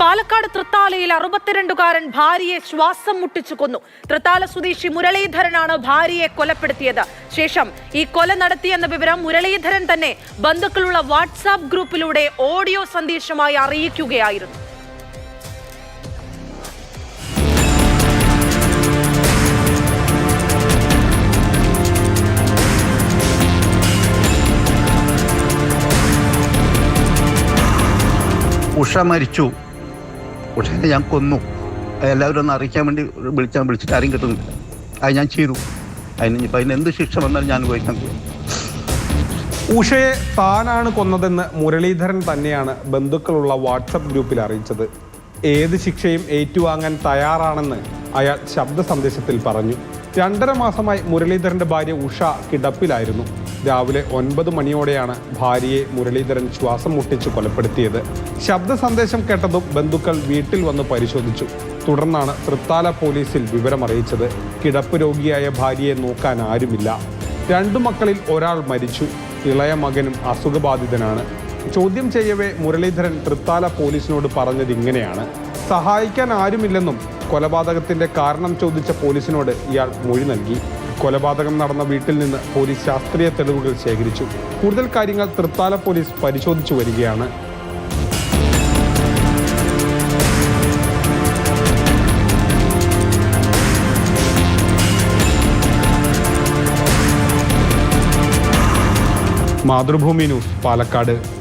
പാലക്കാട് തൃത്താലയിൽ അറുപത്തിരണ്ടുകാരൻ ഭാര്യയെ ശ്വാസം മുട്ടിച്ചു കൊന്നു. തൃത്താല സ്വദേശി മുരളീധരനാണ് ഭാര്യയെ കൊലപ്പെടുത്തിയത്. ശേഷം ഈ കൊല നടത്തിയെന്ന വിവരം മുരളീധരൻ തന്നെ ബന്ധുക്കളുള്ള വാട്സാപ്പ് ഗ്രൂപ്പിലൂടെ ഓഡിയോ സന്ദേശമായി അറിയിക്കുകയായിരുന്നു. ഉഷ മരിച്ചു. ഉഷനെ ഞാൻ കൊന്നു. എല്ലാവരും ഒന്ന് അറിയിക്കാൻ വേണ്ടി വിളിച്ചാൽ വിളിച്ചിട്ട് ആരും കിട്ടുന്നില്ല. അത് ഞാൻ ചെയ്തു. അതിന് ഇപ്പം അതിന് എന്ത് ശിക്ഷ വന്നാലും ഞാൻ ഉപയോഗിക്കാൻ പോകും. ഉഷയെ താനാണ് കൊന്നതെന്ന് മുരളീധരൻ തന്നെയാണ് ബന്ധുക്കളുള്ള വാട്സപ്പ് ഗ്രൂപ്പിൽ അറിയിച്ചത്. ഏത് ശിക്ഷയും ഏറ്റുവാങ്ങാൻ തയ്യാറാണെന്ന് അയാൾ ശബ്ദ സന്ദേശത്തിൽ പറഞ്ഞു. രണ്ടര മാസമായി മുരളീധരന്റെ ഭാര്യ ഉഷ കിടപ്പിലായിരുന്നു. രാവിലെ ഒൻപത് മണിയോടെയാണ് ഭാര്യയെ മുരളീധരൻ ശ്വാസം മുട്ടിച്ച് കൊലപ്പെടുത്തിയത്. ശബ്ദ സന്ദേശം കേട്ടതും ബന്ധുക്കൾ വീട്ടിൽ വന്ന് പരിശോധിച്ചു. തുടർന്നാണ് തൃത്താല പോലീസിൽ വിവരമറിയിച്ചത്. കിടപ്പ് രോഗിയായ ഭാര്യയെ നോക്കാൻ ആരുമില്ല. രണ്ടു മക്കളിൽ ഒരാൾ മരിച്ചു. ഇളയ മകനും അസുഖബാധിതനാണ്. ചോദ്യം ചെയ്യവേ മുരളീധരൻ തൃത്താല പോലീസിനോട് പറഞ്ഞത് ഇങ്ങനെയാണ് സഹായിക്കാൻ ആരുമില്ലെന്നും കൊലപാതകത്തിന്റെ കാരണം ചോദിച്ച പോലീസിനോട് ഇയാൾ മൊഴി നൽകി. കൊലപാതകം നടന്ന വീട്ടിൽ നിന്ന് പോലീസ് ശാസ്ത്രീയ തെളിവുകൾ ശേഖരിച്ചു. കൂടുതൽ കാര്യങ്ങൾ തൃത്താല പോലീസ് പരിശോധിച്ചു വരികയാണ്. മാതൃഭൂമി ന്യൂസ് പാലക്കാട്.